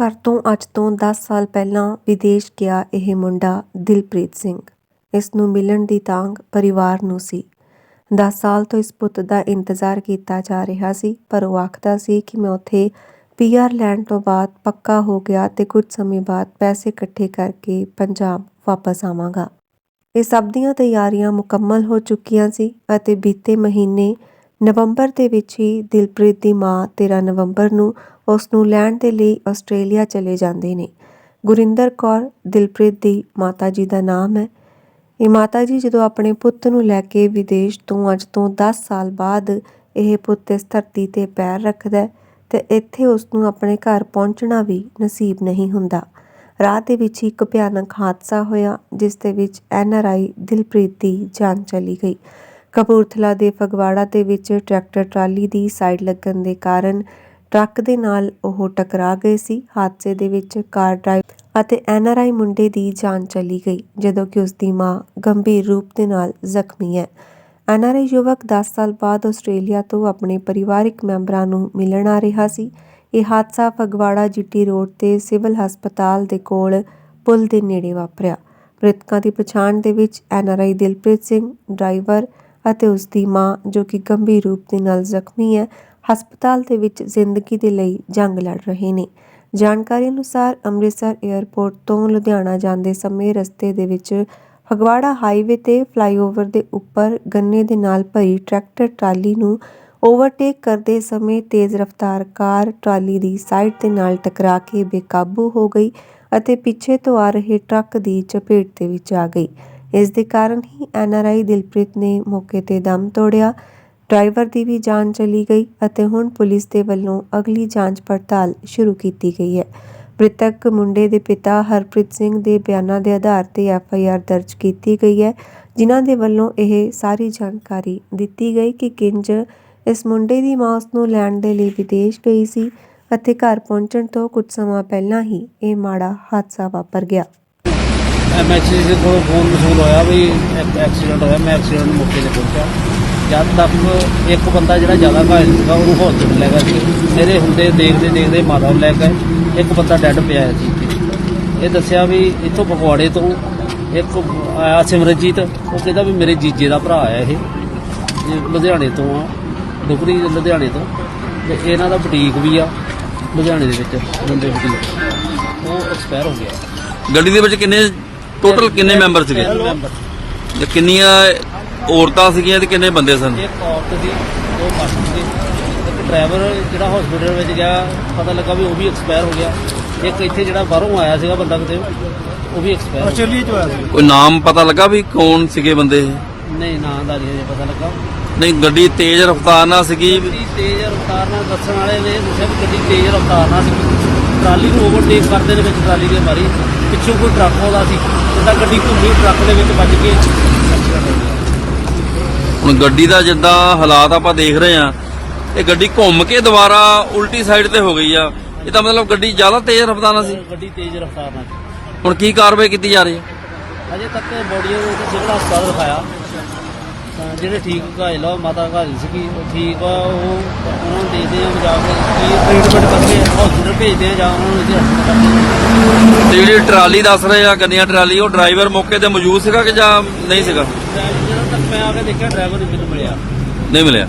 ਘਰ ਤੋਂ ਅੱਜ ਤੋਂ 10 ਸਾਲ ਪਹਿਲਾਂ ਵਿਦੇਸ਼ ਗਿਆ ਇਹ ਮੁੰਡਾ ਦਿਲਪ੍ਰੀਤ ਸਿੰਘ। ਇਸ ਨੂੰ ਮਿਲਣ ਦੀ ਤਾਂਗ ਪਰਿਵਾਰ ਨੂੰ ਸੀ। 10 ਸਾਲ ਤੋਂ ਇਸ ਪੁੱਤ ਦਾ ਇੰਤਜ਼ਾਰ ਕੀਤਾ ਜਾ ਰਿਹਾ ਸੀ, ਪਰ ਉਹ ਆਖਦਾ ਸੀ ਕਿ ਮੈਂ ਉੱਥੇ ਪੀਆਰ ਲੈਣ ਤੋਂ ਬਾਅਦ ਪੱਕਾ ਹੋ ਗਿਆ ਤੇ ਕੁਝ ਸਮੇਂ ਬਾਅਦ ਪੈਸੇ ਇਕੱਠੇ ਕਰਕੇ ਪੰਜਾਬ ਵਾਪਸ ਆਵਾਂਗਾ। ਇਹ ਸਭ ਦੀਆਂ ਤਿਆਰੀਆਂ ਮੁਕੰਮਲ ਹੋ ਚੁੱਕੀਆਂ ਸੀ ਅਤੇ ਬੀਤੇ ਮਹੀਨੇ ਨਵੰਬਰ ਦੇ ਵਿੱਚ ਹੀ ਦਿਲਪ੍ਰੀਤ ਦੀ ਮਾਂ 13 ਨਵੰਬਰ ਨੂੰ ਉਸ ਨੂੰ ਲੈਣ ਦੇ ਲਈ ਆਸਟ੍ਰੇਲੀਆ ਚਲੇ ਜਾਂਦੇ ਨੇ। ਗੁਰਿੰਦਰ ਕੌਰ ਦਿਲਪ੍ਰੀਤ ਦੀ ਮਾਤਾ ਜੀ ਦਾ ਨਾਮ ਹੈ। ਇਹ ਮਾਤਾ ਜੀ ਜਦੋਂ ਆਪਣੇ ਪੁੱਤ ਨੂੰ ਲੈ ਕੇ ਵਿਦੇਸ਼ ਤੋਂ ਅੱਜ ਤੋਂ 10 ਸਾਲ ਬਾਅਦ ਇਹ ਪੁੱਤ ਇਸ ਧਰਤੀ ਤੇ ਪੈਰ ਰੱਖਦਾ ਹੈ, ਤੇ ਇੱਥੇ ਉਸ ਨੂੰ ਆਪਣੇ ਘਰ ਪਹੁੰਚਣਾ ਵੀ ਨਸੀਬ ਨਹੀਂ ਹੁੰਦਾ। ਰਾਹ ਦੇ ਵਿੱਚ ਹੀ ਇੱਕ ਭਿਆਨਕ ਹਾਦਸਾ ਹੋਇਆ, ਜਿਸ ਦੇ ਵਿੱਚ ਐਨਆਰਆਈ ਦਿਲਪ੍ਰੀਤ ਦੀ ਜਾਨ ਚਲੀ ਗਈ। ਕਪੂਰਥਲਾ ਦੇ ਫਗਵਾੜਾ ਦੇ ਵਿੱਚ ਟਰੈਕਟਰ ਟਰਾਲੀ ਦੀ ਸਾਈਡ ਲੱਗਣ ਦੇ ਕਾਰਨ ਟਰੱਕ ਦੇ ਨਾਲ ਉਹ ਟਕਰਾ ਗਏ ਸੀ। ਹਾਦਸੇ ਦੇ ਵਿੱਚ ਕਾਰ ਡਰਾਈਵਰ ਅਤੇ ਐਨਆਰਆਈ ਮੁੰਡੇ ਦੀ ਜਾਨ ਚਲੀ ਗਈ, ਜਦੋਂ ਕਿ ਉਸ ਦੀ ਮਾਂ ਗੰਭੀਰ ਰੂਪ ਦੇ ਨਾਲ ਜ਼ਖਮੀ ਹੈ। ਐਨਆਰਆਈ ਯੁਵਕ 10 ਸਾਲ ਬਾਅਦ ਆਸਟ੍ਰੇਲੀਆ ਤੋਂ ਆਪਣੇ ਪਰਿਵਾਰਕ ਮੈਂਬਰਾਂ ਨੂੰ ਮਿਲਣ ਆ ਰਿਹਾ ਸੀ। ਇਹ ਹਾਦਸਾ ਫਗਵਾੜਾ ਜੀਟੀ ਰੋਡ ਤੇ ਸਿਵਲ ਹਸਪਤਾਲ ਦੇ ਕੋਲ ਪੁਲ ਦੇ ਨੇੜੇ ਵਾਪਰਿਆ। ਮ੍ਰਿਤਕਾਂ ਦੀ ਪਛਾਣ ਦੇ ਵਿੱਚ ਐਨਆਰਆਈ ਦਿਲਪ੍ਰੀਤ ਸਿੰਘ, ਡਰਾਈਵਰ ਅਤੇ ਉਸ ਦੀ ਮਾਂ, ਜੋ ਕਿ ਗੰਭੀਰ ਰੂਪ ਦੇ ਨਾਲ ਜ਼ਖਮੀ ਹੈ, ਹਸਪਤਾਲ ਦੇ ਵਿੱਚ ਜ਼ਿੰਦਗੀ ਦੇ ਲਈ ਜੰਗ ਲੜ ਰਹੇ ਨੇ। ਜਾਣਕਾਰੀ ਅਨੁਸਾਰ ਅੰਮ੍ਰਿਤਸਰ 에ਅਰਪੋਰਟ ਤੋਂ ਲੁਧਿਆਣਾ ਜਾਂਦੇ ਸਮੇਂ ਰਸਤੇ ਦੇ ਵਿੱਚ ਫਗਵਾੜਾ ਹਾਈਵੇ ਤੇ ਫਲਾਈਓਵਰ ਦੇ ਉੱਪਰ ਗੰਨੇ ਦੇ ਨਾਲ ਭਰੀ ਟਰੈਕਟਰ ਟਰਾਲੀ ਨੂੰ ਓਵਰਟੇਕ ਕਰਦੇ ਸਮੇਂ ਤੇਜ਼ ਰਫ਼ਤਾਰ ਕਾਰ ਟਰਾਲੀ ਦੀ ਸਾਈਡ ਦੇ ਨਾਲ ਟਕਰਾ ਕੇ ਬੇਕਾਬੂ ਹੋ ਗਈ ਅਤੇ ਪਿੱਛੇ ਤੋਂ ਆ ਰਹੇ ਟਰੱਕ ਦੀ ਚਪੇਟ ਦੇ ਵਿੱਚ ਆ ਗਈ। ਇਸ ਦੇ ਕਾਰਨ ਹੀ ਐਨਆਰਆਈ ਦਿਲਪ੍ਰੀਤ ਨੇ ਮੌਕੇ ਤੇ ਦਮ ਤੋੜਿਆ। ਡਰਾਈਵਰ ਦੀ ਵੀ ਜਾਨ ਚਲੀ ਗਈ ਅਤੇ ਹੁਣ ਪੁਲਿਸ ਦੇ ਵੱਲੋਂ ਅਗਲੀ ਜਾਂਚ ਪੜਤਾਲ ਸ਼ੁਰੂ ਕੀਤੀ ਗਈ ਹੈ। ਮ੍ਰਿਤਕ ਮੁੰਡੇ ਦੇ ਪਿਤਾ ਹਰਪ੍ਰੀਤ ਸਿੰਘ ਦੇ ਬਿਆਨਾਂ ਦੇ ਆਧਾਰ ਤੇ ਐਫਆਈਆਰ ਦਰਜ ਕੀਤੀ ਗਈ ਹੈ, ਜਿਨ੍ਹਾਂ ਦੇ ਵੱਲੋਂ ਇਹ ਸਾਰੀ ਜਾਣਕਾਰੀ ਦਿੱਤੀ ਗਈ ਕਿ ਕਿੰਜ ਇਸ ਮੁੰਡੇ ਦੀ ਮਾਂ ਉਸ ਨੂੰ ਲੈਣ ਦੇ ਲਈ ਵਿਦੇਸ਼ ਗਈ ਸੀ ਅਤੇ ਘਰ ਪਹੁੰਚਣ ਤੋਂ ਕੁਝ ਸਮਾਂ ਪਹਿਲਾਂ ਹੀ ਇਹ ਮਾੜਾ ਹਾਦਸਾ ਵਾਪਰ ਗਿਆ। ਐਮਐਚਸੀ ਦੇ ਕੋਲ ਫੋਨ ਮਸੂਲ ਹੋਇਆ ਵੀ ਇੱਕ ਐਕਸੀਡੈਂਟ ਹੋਇਆ, ਮੈਂ ਐਕਸੀਡੈਂਟ ਮੌਕੇ ਤੇ ਪਹੁੰਚਿਆ। ਜਦ ਤੱਕ ਇੱਕ ਬੰਦਾ ਜਿਹੜਾ ਜ਼ਿਆਦਾ ਘਾਇਲ ਸੀਗਾ, ਉਹਨੂੰ ਹਸਪੀਟਲ ਲੈ ਗਏ ਸੀ। ਮੇਰੇ ਹੁੰਦੇ ਦੇਖਦੇ ਦੇਖਦੇ ਮਾਤਾ ਨੂੰ ਲੈ ਗਏ ਇੱਕ ਬੰਦਾ ਡੈੱਡ ਪਿਆ ਸੀ ਇਹ ਦੱਸਿਆ ਵੀ ਇੱਥੋਂ ਪਕਵਾੜੇ ਤੋਂ ਇੱਕ ਆਇਆ ਸਿਮਰਜੀਤ ਉਹ ਕਹਿੰਦਾ ਵੀ ਮੇਰੇ ਜੀਜੇ ਦਾ ਭਰਾ ਆਇਆ ਇਹ। ਲੁਧਿਆਣੇ ਤੋਂ ਆ। ਡੁਗਰੀ ਲੁਧਿਆਣੇ ਤੋਂ। ਤੇ ਇਹਨਾਂ ਦਾ ਬੁਟੀਕ ਵੀ ਆ, ਲੁਧਿਆਣੇ ਦੇ ਵਿੱਚ। ਮੁੰਡੇ ਬੁਟੀਕ ਉਹ ਐਕਸਪਾਇਰ ਹੋ ਗਿਆ। ਗੱਡੀ ਦੇ ਵਿੱਚ ਕਿੰਨੇ ਟੋਟਲ ਕਿੰਨੇ ਮੈਂਬਰ ਸੀਗੇ? ਤੇ ਕਿੰਨੀਆਂ ਔਰਤਾਂ ਸੀਗੀਆਂ ਤੇ ਕਿੰਨੇ ਬੰਦੇ ਸਨ? ਇੱਕ ਔਰਤ ਸੀ ਦੋ ਮਰਦ ਸੀ। ਇੱਕ ਡਰਾਈਵਰ ਜਿਹੜਾ ਹਸਪੀਟਲ ਵਿੱਚ ਗਿਆ ਪਤਾ ਲੱਗਾ ਵੀ ਉਹ ਵੀ ਐਕਸਪਾਇਰ ਹੋ ਗਿਆ। ਇੱਕ ਇੱਥੇ ਜਿਹੜਾ ਬਾਹਰੋਂ ਆਇਆ ਸੀਗਾ ਬੰਦਾ ਕਿਤੇ ਉਹ ਵੀ ਐਕਸਪਾਇਰ ਆਸਟ੍ਰੇਲੀਆ ਤੋਂ ਆਇਆ ਕੋਈ ਨਾਮ ਪਤਾ ਲੱਗਾ ਵੀ ਕੌਣ ਸੀਗੇ ਬੰਦੇ ਇਹ? ਨਹੀਂ ਨਾਂ ਦਾ ਨਹੀਂ ਪਤਾ ਲੱਗਾ। ਨਹੀਂ ਗੱਡੀ ਤੇਜ਼ ਰਫ਼ਤਾਰ ਨਾਲ ਸੀਗੀ? ਗੱਡੀ ਤੇਜ਼ ਰਫ਼ਤਾਰ ਨਾਲ ਦੱਸਣ ਵਾਲੇ ਨੇ ਦੱਸਿਆ ਵੀ ਗੱਡੀ ਤੇਜ਼ ਰਫ਼ਤਾਰ ਨਾਲ ਸੀ ਟਰਾਲੀ ਨੂੰ ਓਵਰਟੇਕ ਕਰਦੇ ਦੇ ਵਿੱਚ ਟਰਾਲੀ ਦੇ ਮਾਰੀ। ਪਿੱਛੋਂ ਕੋਈ ਟਰੱਕ ਆਉਂਦਾ ਸੀ ਜਿੱਦਾਂ ਗੱਡੀ ਘੁੰਮੀ ਟਰੱਕ ਦੇ ਵਿੱਚ ਵੱਜ ਕੇ accident ਹੋ ਗਿਆ ਹੁਣ ਗੱਡੀ ਦਾ ਜਿੱਦਾਂ ਹਾਲਾਤ ਆਪਾਂ ਦੇਖ ਰਹੇ ਆ ਇਹ ਗੱਡੀ ਘੁੰਮ ਕੇ ਦੁਬਾਰਾ ਉਲਟੀ ਸਾਈਡ ਤੇ ਹੋ ਗਈ ਆ। ਇਹ ਤਾਂ ਮਤਲਬ ਗੱਡੀ ਜ਼ਿਆਦਾ ਤੇਜ਼ ਰਫ਼ਤਾਰ ਨਾਲ ਸੀ। ਗੱਡੀ ਤੇਜ਼ ਰਫ਼ਤਾਰ ਨਾਲ। ਹੁਣ ਕੀ ਕਾਰਵਾਈ ਕੀਤੀ ਜਾ ਰਹੀ ਹੈ? ਅਜੇ ਤੱਕ ਬੋਡੀਆਂ ਨੂੰ ਸਿਵਲ ਹਸਪਤਾਲ ਦਿਖਾਇਆ ਤਾਂ ਜਿਹੜੇ ਠੀਕ ਘਾਇਲ ਆ ਮਾਤਾ ਘਾਇਲ ਸੀਗੀ ਉਹ ਠੀਕ ਆ ਉਹ ਉਹਨਾਂ ਨੂੰ ਦੇਖਦੇ ਆ ਜਾ ਕੇ ਕੀ ਟ੍ਰੀਟਮੈਂਟ ਕਰਕੇ ਹਸਪੀਟਲ ਭੇਜਦੇ ਆ ਜਾਂ ਉਹਨਾਂ ਨੂੰ ਇੱਥੇ ਹਸਪਤਾਲ ਕਰਦੇ ਤੇ ਜਿਹੜੀ ਟਰਾਲੀ ਦੱਸ ਰਹੇ ਆ ਗੰਨੀਆਂ ਟਰਾਲੀ ਉਹ ਡਰਾਈਵਰ ਮੌਕੇ ਤੇ ਮੌਜੂਦ ਸੀਗਾ ਕਿ ਜਾਂ ਨਹੀਂ ਸੀਗਾ? ਆ ਜਿਹੜਾ ਤੱਕ ਮੈਂ ਆ ਕੇ ਦੇਖਿਆ ਡਰਾਈਵਰ ਨਹੀਂ ਮੈਨੂੰ ਮਿਲਿਆ। ਨਹੀਂ ਮਿਲਿਆ।